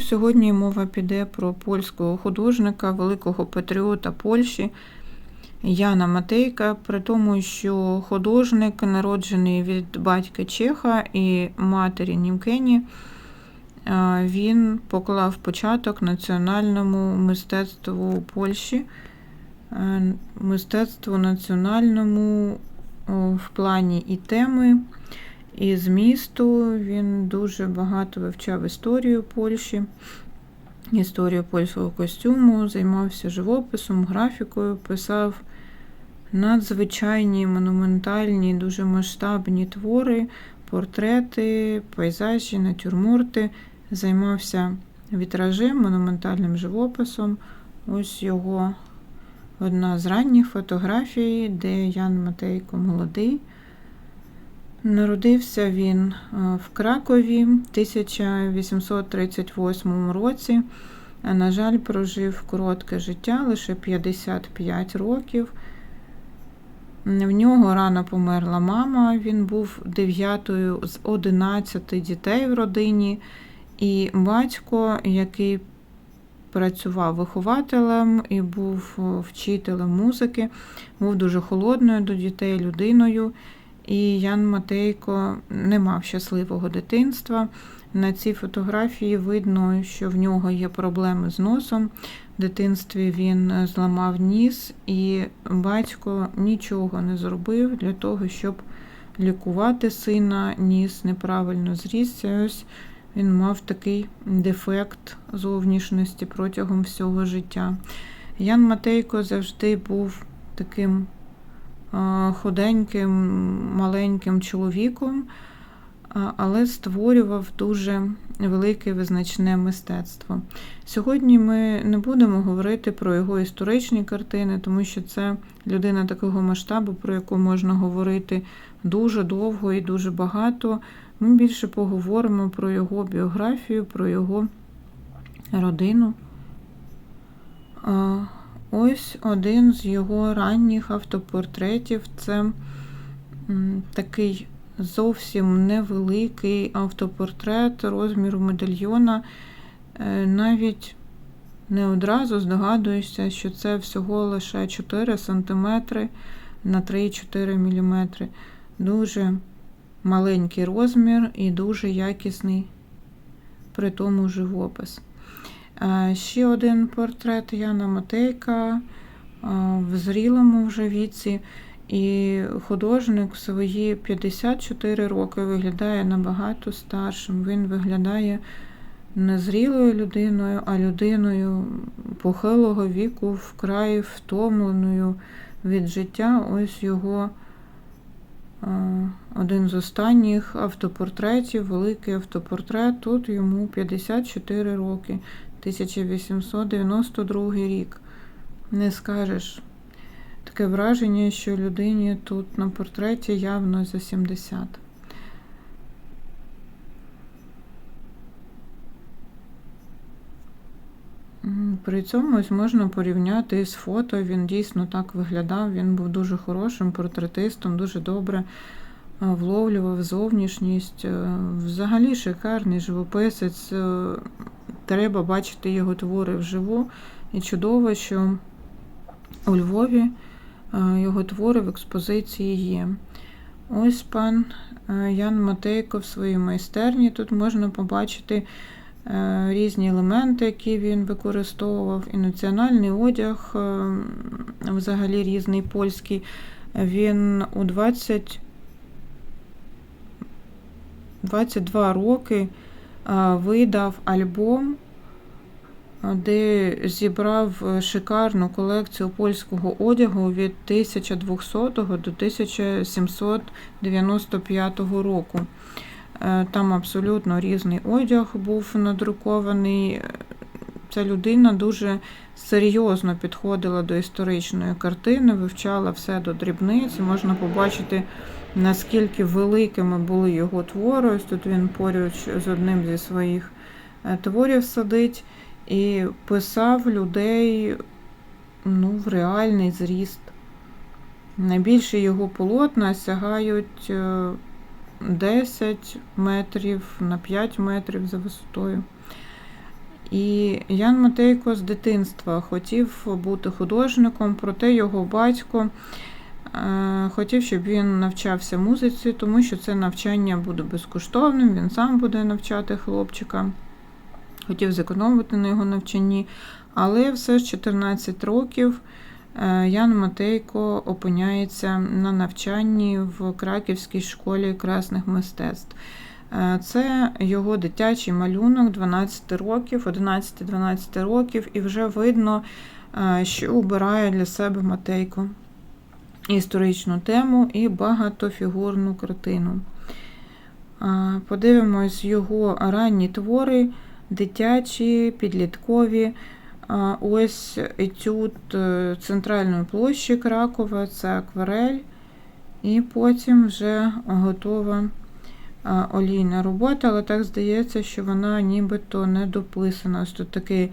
Сьогодні мова піде про польського художника, великого патріота Польщі Яна Матейка, при тому, що художник народжений від батька Чеха і матері Німкені, е, він поклав початок національному мистецтву Польщі, е, мистецтву національному в плані і теми, і змісту. Він дуже багато вивчав історію Польщі, історію польського костюму, займався живописом, графікою, писав надзвичайні монументальні, дуже масштабні твори, портрети, пейзажі, натюрморти. Займався вітражем, монументальним живописом. Ось його одна з ранніх фотографій, де Ян Матейко молодий. Народився він е, в Кракові в 1838 році. На жаль, прожив коротке життя, лише 55 років. В нього рано померла мама, він був дев'ятою з 11 дітей в родині, і батько, який працював вихователем і був вчителем музики, був дуже холодною до дітей людиною. І Ян Матейко не мав щасливого дитинства. На цій фотографії видно, що в нього є проблеми з носом. В дитинстві він зламав ніс, і батько нічого не зробив для того, щоб лікувати сина. Ніс неправильно зрісся. Ось він мав такий дефект зовнішності протягом всього життя. Ян Матейко завжди був таким худеньким, маленьким чоловіком, але створював дуже велике визначне мистецтво. Сьогодні ми не будемо говорити про його історичні картини, тому що це людина такого масштабу, про яку можна говорити дуже довго і дуже багато. Ми більше поговоримо про його біографію, про його родину. Ось один з його ранніх автопортретів це такий зовсім невеликий автопортрет розміру медальйона. Е, навіть не одразу здогадуюся, що це всього лише 4 см на 3-4 мм. Дуже маленький розмір і дуже якісний при тому живопис. Е, ще один портрет Яна Матейка е, в зрілому вже віці. І художник в свої 54 роки виглядає набагато старшим. Він виглядає не зрілою людиною, а людиною похилого віку, вкрай втомленою від життя. Ось його е, один з останніх автопортретів, великий автопортрет. Тут йому 54 роки. 1892 рік. Не скажеш. Таке враження, що людині тут на портреті явно за 70. При цьому можна порівняти з фото. Він дійсно так виглядав. Він був дуже хорошим портретистом, дуже добре вловлював зовнішність. Е, взагалі шикарний живописець. Треба бачити його твори вживу. І чудово, що у Львові е, його твори в експозиції є. Ось пан е, Ян Матейко в своїй майстерні. Тут можна побачити е, різні елементи, які він використовував, і національний одяг, взагалі різний польський. Він у 20 22 роки видав альбом, де зібрав шикарну колекцію польського одягу від 1200 до 1795 року. Е, там абсолютно різний одяг був надрукований. Ця людина дуже серйозно підходила до історичної картини, вивчала все до дрібниць. Можна побачити наскільки великими були його твори. Ось тут він поруч з одним зі своїх е, творів сидить і писав людей ну, в реальний зріст. Найбільше його полотна сягають 10 е, метрів на 5 метрів за висотою. І Ян Матейко з дитинства хотів бути художником, проте його батько хотів, щоб він навчався музиці, тому що це навчання буде безкоштовним, він сам буде навчати хлопчика. Хотів зекономити на його навчанні, але все ж 14 років е, Ян Матейко опиняється на навчанні в Краківській школі красних мистецтв. Е, Це його дитячий малюнок 12 років, 11-12 років, і вже видно, е, що обирає для себе Матейко історичну тему і багатофігурну картину. Подивимось його ранні твори, дитячі, підліткові. Ось етюд е, центральної площі Кракова, це акварель, і потім вже готова олійна робота, але так здається, що вона нібито не дописана. Ось тут такий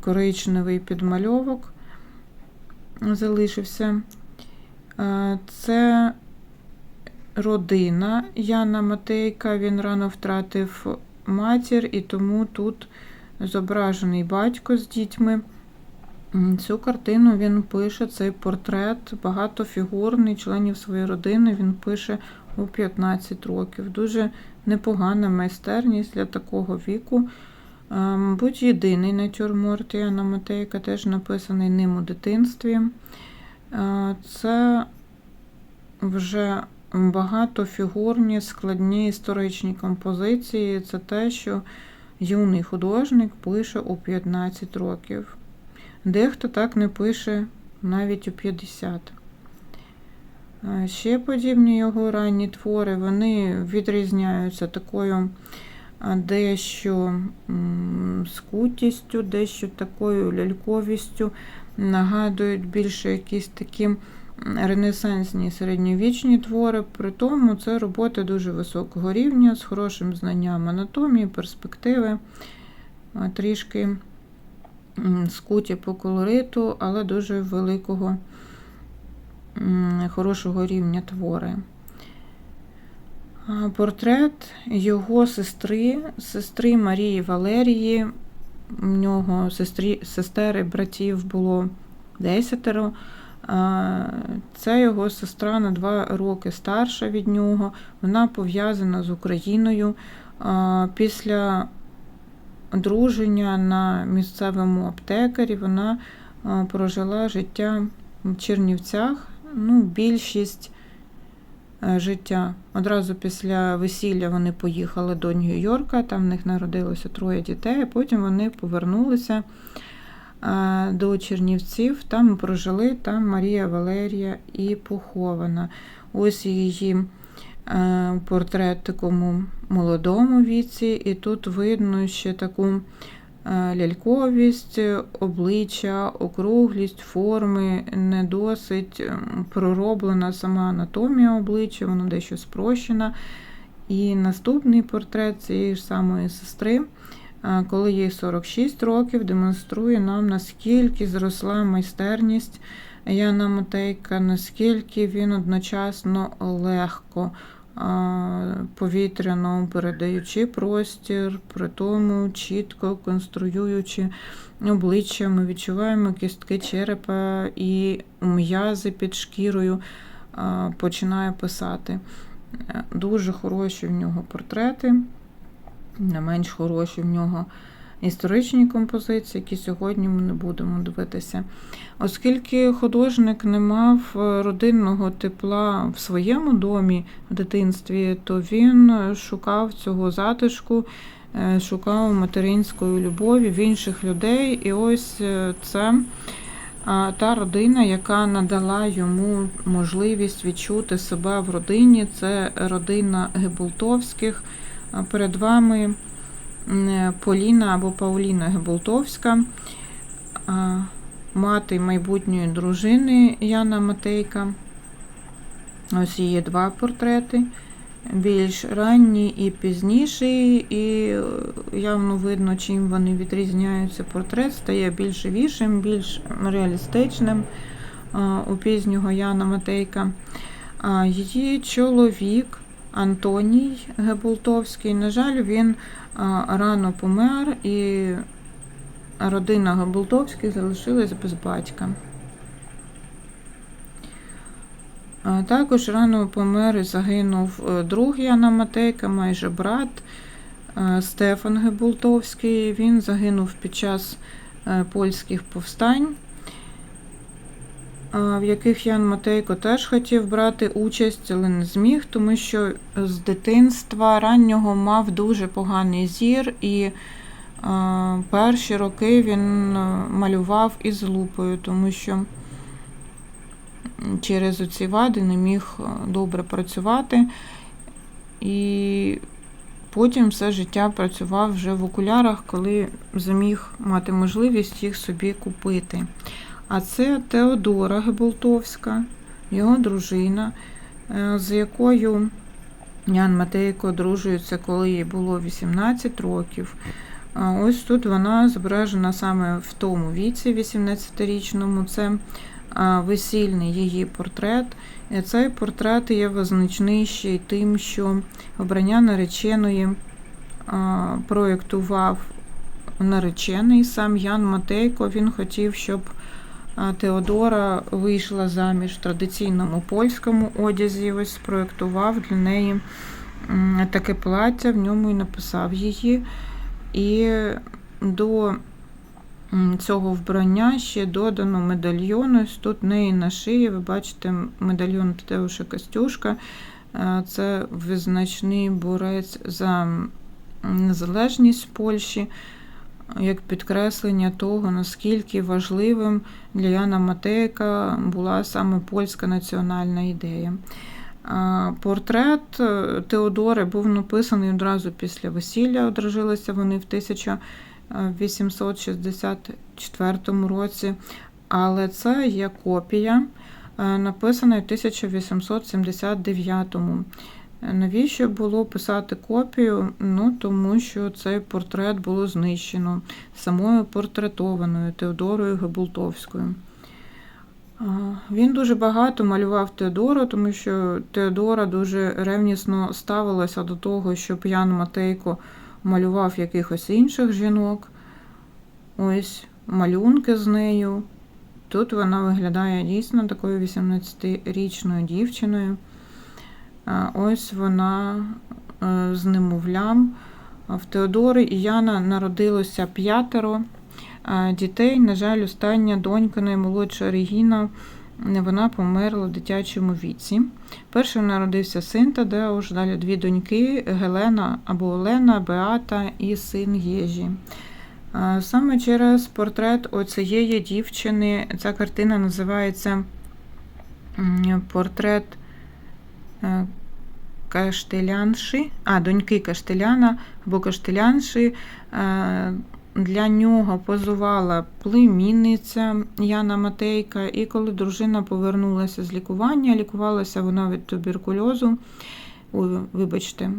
коричневий підмальовок залишився. Це родина Яна Матейка. Він рано втратив матір, і тому тут зображений батько з дітьми. Цю картину він пише, цей портрет багатофігурний членів своєї родини. Він пише у 15 років. Дуже непогана майстерність для такого віку. Е, Мабуть, єдиний натюрморт Яна Матейка, теж написаний ним у дитинстві. Е, Це вже багатофігурні, складні історичні композиції. Це те, що юний художник пише у 15 років. Дехто так не пише навіть у 50. Е, Ще подібні його ранні твори, вони відрізняються такою дещо скутістю, дещо такою ляльковістю, нагадують більше якісь такі ренесансні середньовічні твори. При тому це роботи дуже високого рівня, з хорошим знанням анатомії, перспективи, трішки скуті по колориту, але дуже великого, хорошого рівня твори. Портрет його сестри, сестри Марії Валерії. У нього сестрі, сестер братів було десятеро. Це його сестра на два роки старша від нього. Вона пов'язана з Україною. Після одруження на місцевому аптекарі вона прожила життя в Чернівцях. Ну, більшість життя. Одразу після весілля вони поїхали до Нью-Йорка, там в них народилося троє дітей, а потім вони повернулися е, до Чернівців, там прожили, там Марія Валерія і похована. Ось її е, портрет такому молодому віці, і тут видно ще таку е, ляльковість обличчя, округлість форми, не досить ем, пророблена сама анатомія обличчя, воно дещо спрощена. І наступний портрет цієї ж самої сестри, е, коли їй 46 років, демонструє нам, наскільки зросла майстерність Яна Матейка, наскільки він одночасно легко повітряно передаючи простір, при тому чітко конструюючи обличчя, ми відчуваємо кістки черепа і м'язи під шкірою починає писати. Е, Дуже хороші в нього портрети, не менш хороші в нього історичні композиції, які сьогодні ми не будемо дивитися. Оскільки художник не мав е, родинного тепла в своєму домі в дитинстві, то він шукав цього затишку, е, шукав материнської любові в інших людей. І ось е, це та родина, яка надала йому можливість відчути себе в родині. Це родина Гебултовських. Перед вами Поліна або Пауліна Гебултовська, а, мати майбутньої дружини Яна Матейка. Ось є два портрети. Більш ранні і пізніші, і е, явно видно, чим вони відрізняються. Портрет стає більш живішим, більш реалістичним у пізнього Яна Матейка. Її чоловік Антоній Гебултовський. На жаль, він рано помер, і родина Гебултовських залишилась без батька. Також рано помер і загинув е, друг Яна Матейка, майже брат е, Стефан Гебултовський. Він загинув під час е, польських повстань, в яких Ян Матейко теж хотів брати участь, але не зміг, тому що з дитинства раннього мав дуже поганий зір, і перші роки він малював із лупою, тому що через оці вади не міг добре працювати. І потім все життя працював вже в окулярах, коли зміг мати можливість їх собі купити. А це Теодора Геболтовська, його дружина, е, з якою Ян Матейко одружується, коли їй було 18 років. Ось тут вона зображена саме в тому віці, 18-річному. Це весільний її портрет. І цей портрет є визначний ще й тим, що обрання нареченої проєктував наречений сам Ян Матейко. Він хотів, щоб Теодора вийшла заміж в традиційному польському одязі. Ось спроєктував для неї таке плаття, в ньому і написав її. І до цього вбрання ще додано медальйон. Ось тут неї на шиї, ви бачите, медальйон Тадеуша Костюшка. Е, Це визначний борець за незалежність Польщі, як підкреслення того, наскільки важливим для Яна Матейка була саме польська національна ідея. Портрет е, Теодори був написаний одразу після весілля. Одружилися вони в 1864 році, але це є копія, е, написана в 1879. Навіщо було писати копію? Ну, тому що цей портрет було знищено самою портретованою Теодорою Гебултовською. Він дуже багато малював Теодору, тому що Теодора дуже ревнісно ставилася до того, щоб Ян Матейко малював якихось інших жінок. Ось малюнки з нею. Тут вона виглядає дійсно такою 18-річною дівчиною. Ось вона е, з немовлям. В Теодори і Яна народилося п'ятеро дітей. На жаль, остання донька, наймолодша Регіна, вона померла в дитячому віці. Першим народився син Тадеуш, далі дві доньки Гелена або Олена, Беата і син Єжі. Саме через портрет оцієї дівчини ця картина називається портрет е, Каштелянши, а, доньки Каштеляна або Каштелянши. Е, Для нього позувала племінниця Яна Матейка, і коли дружина повернулася з лікування, лікувалася вона від туберкульозу. Ой, вибачте,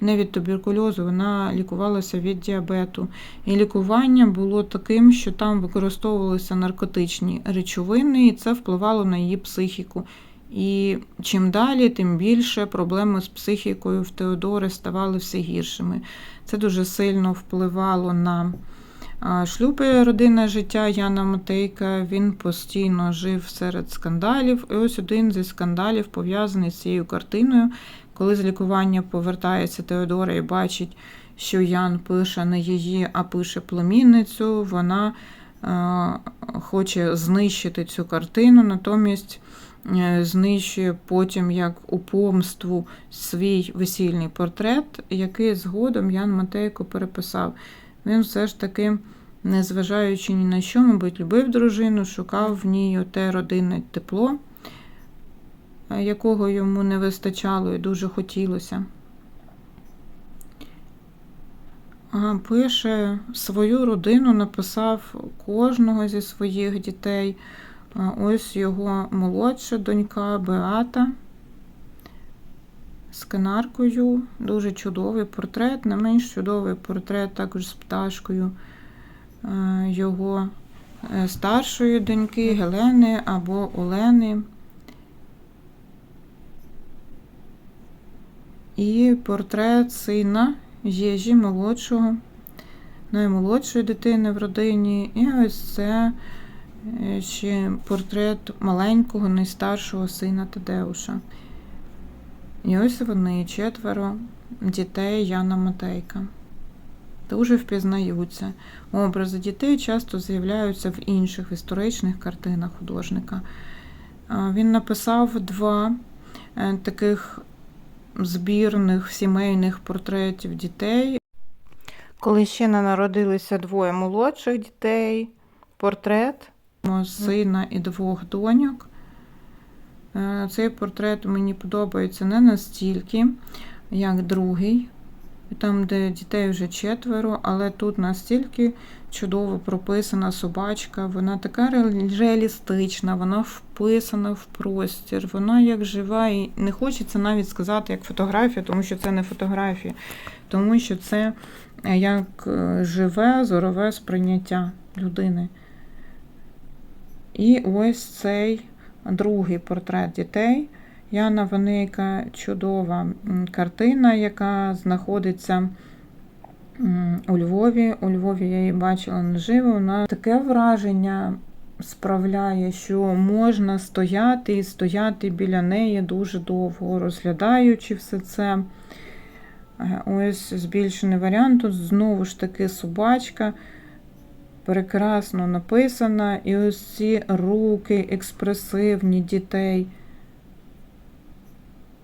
не від туберкульозу, вона лікувалася від діабету. І лікування було таким, що там використовувалися наркотичні речовини, і це впливало на її психіку. І чим далі, тим більше проблеми з психікою в Теодори ставали все гіршими. Це дуже сильно впливало на а, шлюб і родинне життя Яна Матейка. Він постійно жив серед скандалів. І ось один зі скандалів пов'язаний з цією картиною, коли з лікування повертається Теодора і бачить, що Ян пише не її, а пише племінницю. Вона хоче знищити цю картину, натомість знищує потім як у помству свій весільний портрет, який згодом Ян Матейко переписав. Він все ж таки, незважаючи ні на що, мабуть, любив дружину, шукав в ній те родинне тепло, е, якого йому не вистачало і дуже хотілося. Пише свою родину, написав кожного зі своїх дітей. Ось його молодша донька Беата з канаркою. Дуже чудовий портрет, не менш чудовий портрет також з пташкою е, його е, старшої доньки Гелени або Олени. І портрет сина Єжі молодшого, наймолодшої дитини в родині. І ось це ще портрет маленького, найстаршого сина Тадеуша. І ось вони четверо дітей Яна Матейка. Дуже впізнаються. Образи дітей часто з'являються в інших історичних картинах художника. Він написав два е, таких збірних сімейних портретів дітей. Коли ще не народилися двоє молодших дітей, портрет сина і двох доньок. Е, Цей портрет мені подобається не настільки, як другий, там, де дітей вже четверо, але тут настільки чудово прописана собачка, вона така реалістична, вона вписана в простір, вона як жива, і не хочеться навіть сказати як фотографія, тому що це не фотографія, тому що це е, як е, живе зорове сприйняття людини. І ось цей другий портрет дітей. Яна Ванейка чудова картина, яка знаходиться у Львові. У Львові я її бачила наживо. Вона таке враження справляє, що можна стояти і стояти біля неї дуже довго, розглядаючи все це. Е, Ось збільшений варіант. Тут знову ж таки собачка. Прекрасно написана. І ось ці руки експресивні дітей.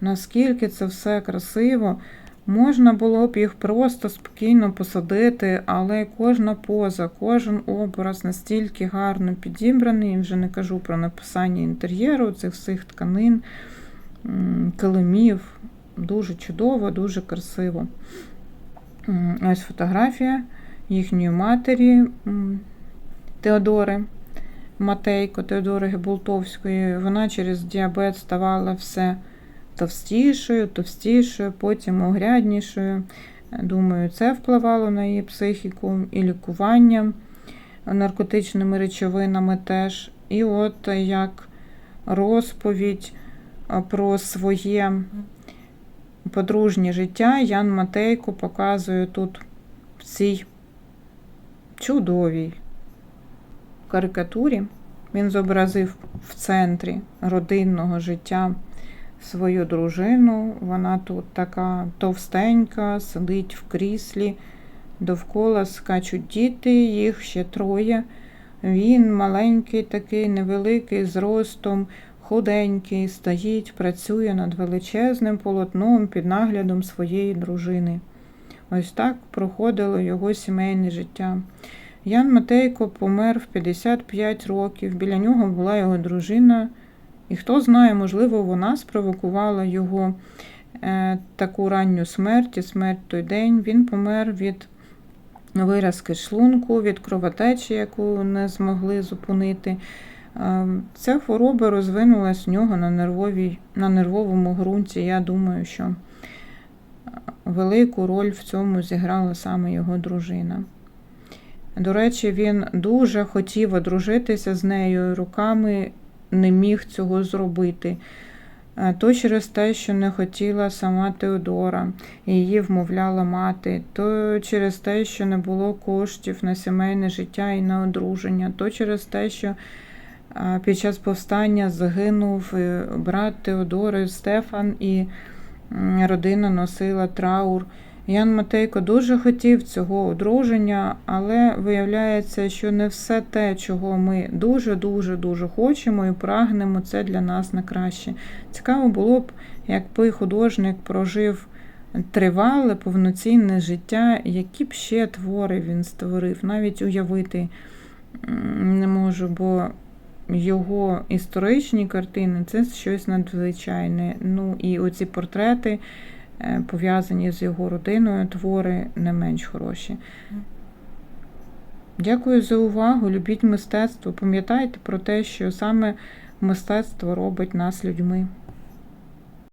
Наскільки це все красиво, можна було б їх просто спокійно посадити, але кожна поза, кожен образ настільки гарно підібраний, вже не кажу про написання інтер'єру, цих всіх тканин, килимів. Дуже чудово, дуже красиво. Ось фотографія їхньої матері Теодори. Матейко Теодори Гебултовської, вона через діабет ставала все товстішою, товстішою, потім огряднішою. Думаю, це впливало на її психіку і лікуванням наркотичними речовинами теж. І от як розповідь про своє подружнє життя Ян Матейко показує тут в цій чудовій карикатурі. Він зобразив в центрі родинного життя свою дружину. Вона тут така товстенька, сидить в кріслі, довкола скачуть діти, їх ще троє. Він маленький, такий невеликий, зростом, худенький, стоїть, працює над величезним полотном під наглядом своєї дружини. Ось так проходило його сімейне життя. Ян Матейко помер в 55 років. Біля нього була його дружина. І хто знає, можливо, вона спровокувала його е, таку ранню смерть, і смерть той день. Він помер від виразки шлунку, від кровотечі, яку не змогли зупинити. Е, Ця хвороба розвинулась в нього на, нервовій, на нервовому ґрунті. Я думаю, що велику роль в цьому зіграла саме його дружина. До речі, він дуже хотів одружитися з нею, руками не міг цього зробити. То через те, що не хотіла сама Теодора, її вмовляла мати, то через те, що не було коштів на сімейне життя і на одруження, то через те, що під час повстання загинув е, брат Теодори Стефан, і родина носила траур. Ян Матейко дуже хотів цього одруження, але виявляється, що не все те, чого ми дуже-дуже дуже хочемо і прагнемо, це для нас на краще. Цікаво було б, якби художник прожив тривале, повноцінне життя, які б ще твори він створив, навіть уявити не можу, бо його історичні картини це щось надзвичайне. Ну і оці портрети е, пов'язані з його родиною, твори не менш хороші. Дякую за увагу. Любіть мистецтво. Пам'ятайте про те, що саме мистецтво робить нас людьми.